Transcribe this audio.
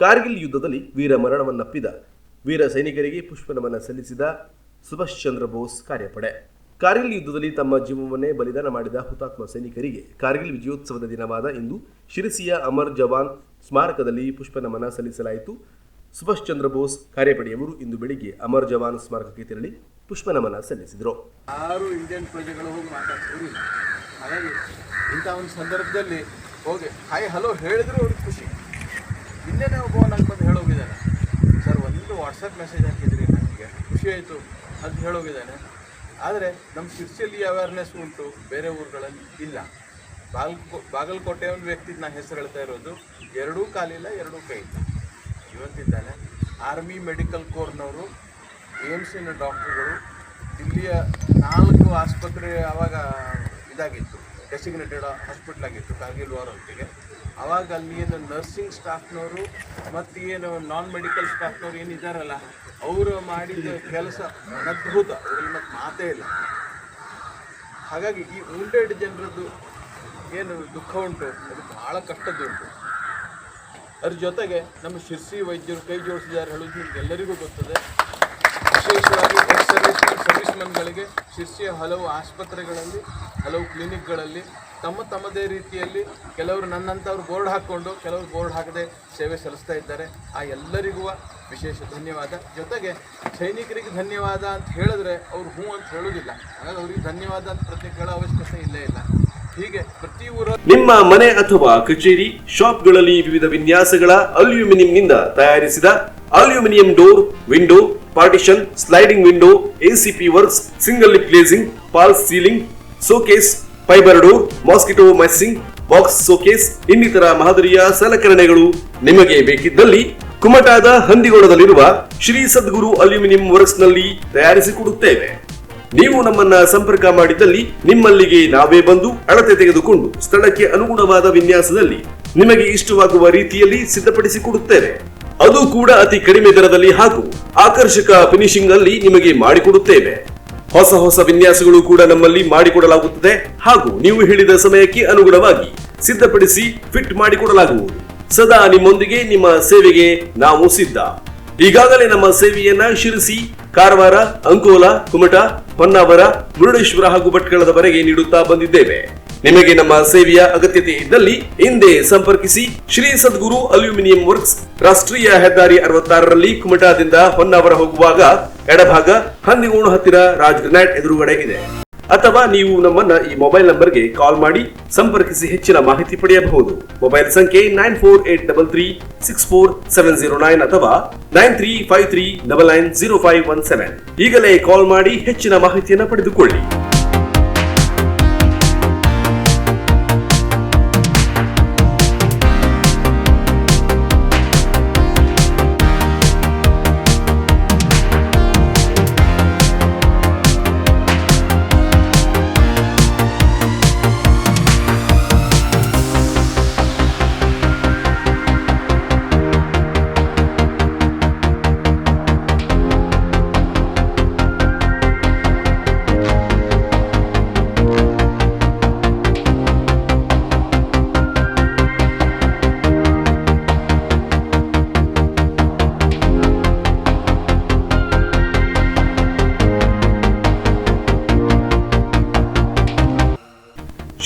ಕಾರ್ಗಿಲ್ ಯುದ್ಧದಲ್ಲಿ ವೀರ ಮರಣವನ್ನಪ್ಪಿದ ವೀರ ಸೈನಿಕರಿಗೆ ಪುಷ್ಪನಮನ ಸಲ್ಲಿಸಿದ ಸುಭಾಷ್ ಚಂದ್ರ ಬೋಸ್ ಕಾರ್ಯಪಡೆ. ಕಾರ್ಗಿಲ್ ಯುದ್ಧದಲ್ಲಿ ತಮ್ಮ ಜೀವವನ್ನೇ ಬಲಿದಾನ ಮಾಡಿದ ಹುತಾತ್ಮ ಸೈನಿಕರಿಗೆ ಕಾರ್ಗಿಲ್ ವಿಜಯೋತ್ಸವದ ದಿನವಾದ ಇಂದು ಶಿರಸಿಯ ಅಮರ್ ಜವಾನ್ ಸ್ಮಾರಕದಲ್ಲಿ ಪುಷ್ಪನಮನ ಸಲ್ಲಿಸಲಾಯಿತು. ಸುಭಾಷ್ ಚಂದ್ರ ಬೋಸ್ ಕಾರ್ಯಪಡೆಯವರು ಇಂದು ಬೆಳಿಗ್ಗೆ ಅಮರ್ ಜವಾನ್ ಸ್ಮಾರಕಕ್ಕೆ ತೆರಳಿ ಪುಷ್ಪನಮನ ಸಲ್ಲಿಸಿದರು. ಆರು ಇಂಡಿಯನ್ ಪ್ರಜೆಗಳು ಹೋಗಿ ಮಾತಾಡ್ತೀವಿ ಇಂಥ ಒಂದು ಸಂದರ್ಭದಲ್ಲಿ ಹೋಗಿ, ಹಾಯ್, ಹಲೋ ಹೇಳಿದ್ರು ಅವ್ರಿಗೆ ಖುಷಿ. ಇನ್ನೇನೆ ಒಬ್ಬ ನಂಗೆ ಬಂದು ಹೇಳೋಗಿದ್ದಾನೆ. ಸರ್, ಒಂದು ವಾಟ್ಸಪ್ ಮೆಸೇಜ್ ಹಾಕಿದ್ರಿ ನನಗೆ ಖುಷಿ ಆಯಿತು ಅಂತ ಹೇಳೋಗಿದ್ದಾನೆ. ಆದರೆ ನಮ್ಮ ಶಿರ್ಸಿಯಲ್ಲಿ ಅವೇರ್ನೆಸ್ ಉಂಟು, ಬೇರೆ ಊರುಗಳಲ್ಲಿ ಇಲ್ಲ. ಬಾಗಲ್ಕೋ ಬಾಗಲಕೋಟೆ ಒಂದು ವ್ಯಕ್ತಿ ನಾನು ಹೆಸರು ಹೇಳ್ತಾ ಇರೋದು, ಎರಡೂ ಕಾಲಿಲ್ಲ, ಎರಡೂ ಕೈ ಇಲ್ಲ. ಇವತ್ತಿದ್ದಾನೆ ಆರ್ಮಿ ಮೆಡಿಕಲ್ ಕೋರ್ನವರು ಏಮ್ಸಿನ ಡಾಕ್ಟರ್ಗಳು ದಿಲ್ಲಿಯ ನಾಲ್ಕು ಆಸ್ಪತ್ರೆ ಆವಾಗ ಇದಾಗಿತ್ತು. ಡೆಸಿಗ್ನೇಟೆಡ್ ಹಾಸ್ಪಿಟ್ಲ್ ಆಗಿತ್ತು ಕಾರ್ಗಿಲ್ ವಾರ್ ಹೊತ್ತಿಗೆ. ಆವಾಗ ಅಲ್ಲಿ ಏನು ನರ್ಸಿಂಗ್ ಸ್ಟಾಫ್ನವರು ಮತ್ತು ಏನು ನಾನ್ ಮೆಡಿಕಲ್ ಸ್ಟಾಫ್ನವ್ರು ಏನಿದ್ದಾರಲ್ಲ ಅವರು ಮಾಡಿದ ಕೆಲಸ ಅದ್ಭುತ. ಅದರಲ್ಲಿ ಮತ್ತೆ ಮಾತೇ ಇಲ್ಲ. ಹಾಗಾಗಿ ಈ ವುಂಡೆಡ್ ಜನರದ್ದು ಏನು ದುಃಖ ಉಂಟು, ಅದು ಬಹಳ ಕಷ್ಟದ್ದುಂಟು ಅದ್ರ ಜೊತೆಗೆ ನಮ್ಮ ಶಿರ್ಸಿ ವೈದ್ಯರು ಕೈ ಜೋಡಿಸಿದ್ದಾರೆ ಹೇಳೋದು ನಿಮ್ಗೆಲ್ಲರಿಗೂ ಗೊತ್ತದೆ. ಸರ್ವಿಸ್ ಸರ್ವಿಸ್ಮನ್ಗಳಿಗೆ ಶಿಷ್ಯ ಹಲವು ಆಸ್ಪತ್ರೆಗಳಲ್ಲಿ, ಹಲವು ಕ್ಲಿನಿಕ್ಗಳಲ್ಲಿ, ತಮ್ಮ ತಮ್ಮದೇ ರೀತಿಯಲ್ಲಿ ಕೆಲವರು ನನ್ನಂಥವ್ರು ಬೋರ್ಡ್ ಹಾಕ್ಕೊಂಡು ಕೆಲವರು ಬೋರ್ಡ್ ಹಾಕದೆ ಸೇವೆ ಸಲ್ಲಿಸ್ತಾ ಇದ್ದಾರೆ. ಆ ಎಲ್ಲರಿಗೂ ವಿಶೇಷ ಧನ್ಯವಾದ. ಜೊತೆಗೆ ಸೈನಿಕರಿಗೆ ಧನ್ಯವಾದ ಅಂತ ಹೇಳಿದ್ರೆ ಅವ್ರು ಹ್ಞೂ ಅಂತ ಹೇಳೋದಿಲ್ಲ ಹಾಗಾಗಿ ಅವ್ರಿಗೆ ಧನ್ಯವಾದ ಅಂತ ಪ್ರತಿ ಕೇಳೋ ಅವಶ್ಯಕತೆ ಇಲ್ಲೇ ಇಲ್ಲ. ಹೀಗೆ ಪ್ರತಿ ಊರ ನಿಮ್ಮ ಮನೆ ಅಥವಾ ಕಚೇರಿ, ಶಾಪ್ಗಳಲ್ಲಿ ವಿವಿಧ ವಿನ್ಯಾಸಗಳ ಅಲ್ಯೂಮಿನಿಯಂನಿಂದ ತಯಾರಿಸಿದ aluminium door, window partition sliding window ACP works single lip glazing false ceiling showcase fibre door mosquito meshing box showcase ಇನ್ನಿತರ ಮಾದರಿಯ ಸಲಕರಣೆಗಳು ನಿಮಗೆ ಬೇಕಿದ್ದಲ್ಲಿ ಕುಮಟಾದ ಹಂದಿಗೋಡದಲ್ಲಿರುವ ಶ್ರೀ ಸದ್ಗುರು ಅಲ್ಯೂಮಿನಿಯಂ ವರ್ಕ್ಸ್ನಲ್ಲಿ ತಯಾರಿಸಿಕೊಡುತ್ತೇವೆ ನೀವು ನಮ್ಮನ್ನ ಸಂಪರ್ಕ ಮಾಡಿದಲ್ಲಿ ನಿಮ್ಮಲ್ಲಿಗೆ ನಾವೇ ಬಂದು ಅಳತೆ ತೆಗೆದುಕೊಂಡು ಸ್ಥಳಕ್ಕೆ ಅನುಗುಣವಾದ ವಿನ್ಯಾಸದಲ್ಲಿ ನಿಮಗೆ ಇಷ್ಟವಾಗುವ ರೀತಿಯಲ್ಲಿ ಸಿದ್ಧಪಡಿಸಿಕೊಡುತ್ತೇವೆ ಅದು ಕೂಡ ಅತಿ ಕಡಿಮೆ ದರದಲ್ಲಿ ಹಾಗೂ ಆಕರ್ಷಕ ಫಿನಿಶಿಂಗ್ ಅಲ್ಲಿ ನಿಮಗೆ ಮಾಡಿಕೊಡುತ್ತೇವೆ. ಹೊಸ ಹೊಸ ವಿನ್ಯಾಸಗಳು ಕೂಡ ನಮ್ಮಲ್ಲಿ ಮಾಡಿಕೊಡಲಾಗುತ್ತದೆ ಹಾಗೂ ನೀವು ಹೇಳಿದ ಸಮಯಕ್ಕೆ ಅನುಗುಣವಾಗಿ ಸಿದ್ಧಪಡಿಸಿ ಫಿಟ್ ಮಾಡಿಕೊಡಲಾಗುವುದು. ಸದಾ ನಿಮ್ಮೊಂದಿಗೆ ನಿಮ್ಮ ಸೇವೆಗೆ ನಾವು ಸಿದ್ಧ. ಈಗಾಗಲೇ ನಮ್ಮ ಸೇವೆಯನ್ನ ಶಿರಸಿ ಕಾರವಾರ, ಅಂಕೋಲಾ, ಕುಮಟಾ, ಹೊನ್ನಾವರ, ಮುರುಡೇಶ್ವರ ಹಾಗೂ ಭಟ್ಕಳದವರೆಗೆ ನೀಡುತ್ತಾ ಬಂದಿದ್ದೇವೆ. ನಿಮಗೆ ನಮ್ಮ ಸೇವೆಯ ಅಗತ್ಯತೆ ಇದ್ದಲ್ಲಿ ಹಿಂದೆ ಸಂಪರ್ಕಿಸಿ ಶ್ರೀ ಸದ್ಗುರು ಅಲ್ಯೂಮಿನಿಯಂ ವರ್ಕ್ಸ್ ರಾಷ್ಟ್ರೀಯ ಹೆದ್ದಾರಿ ಅರವತ್ತಾರರಲ್ಲಿ ಕುಮಟಾದಿಂದ ಹೊನ್ನಾವರ ಹೋಗುವಾಗ ಎಡಭಾಗ ಹಂದಿಗೋಣ ಹತ್ತಿರ ರಾಜ್ ಗ್ರನೈಟ್ ಎದುರುಗಡೆ ಇದೆ. ಅಥವಾ ನೀವು ನಮ್ಮನ್ನ ಈ ಮೊಬೈಲ್ ನಂಬರ್ಗೆ ಕಾಲ್ ಮಾಡಿ ಸಂಪರ್ಕಿಸಿ ಹೆಚ್ಚಿನ ಮಾಹಿತಿ ಪಡೆಯಬಹುದು. ಮೊಬೈಲ್ ಸಂಖ್ಯೆ nine four eight double three six four seven zero nine ಅಥವಾ nine three five three double nine zero five one seven. ಈಗಲೇ ಕಾಲ್ ಮಾಡಿ ಹೆಚ್ಚಿನ ಮಾಹಿತಿಯನ್ನು ಪಡೆದುಕೊಳ್ಳಿ.